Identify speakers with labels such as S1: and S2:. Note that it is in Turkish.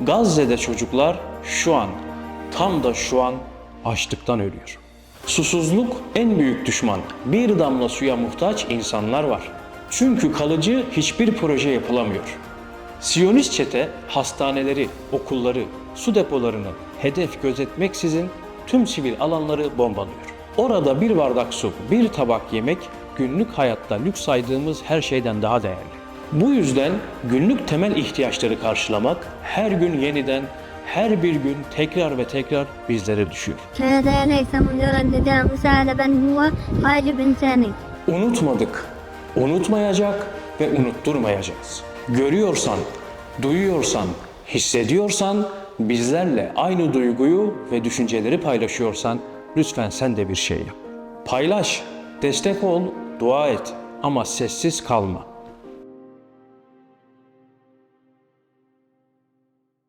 S1: Gazze'de çocuklar şu an, tam da şu an açlıktan ölüyor. Susuzluk en büyük düşman. Bir damla suya muhtaç insanlar var. Çünkü kalıcı hiçbir proje yapılamıyor. Siyonist çete hastaneleri, okulları, su depolarını hedef gözetmeksizin tüm sivil alanları bombalıyor. Orada bir bardak su, bir tabak yemek günlük hayatta lüks saydığımız her şeyden daha değerli. Bu yüzden günlük temel ihtiyaçları karşılamak her gün yeniden her bir gün tekrar ve tekrar bizlere düşüyor. Unutmadık, unutmayacak ve unutturmayacağız. Görüyorsan, duyuyorsan, hissediyorsan, bizlerle aynı duyguyu ve düşünceleri paylaşıyorsan lütfen sen de bir şey yap. Paylaş, destek ol, dua et ama sessiz kalma.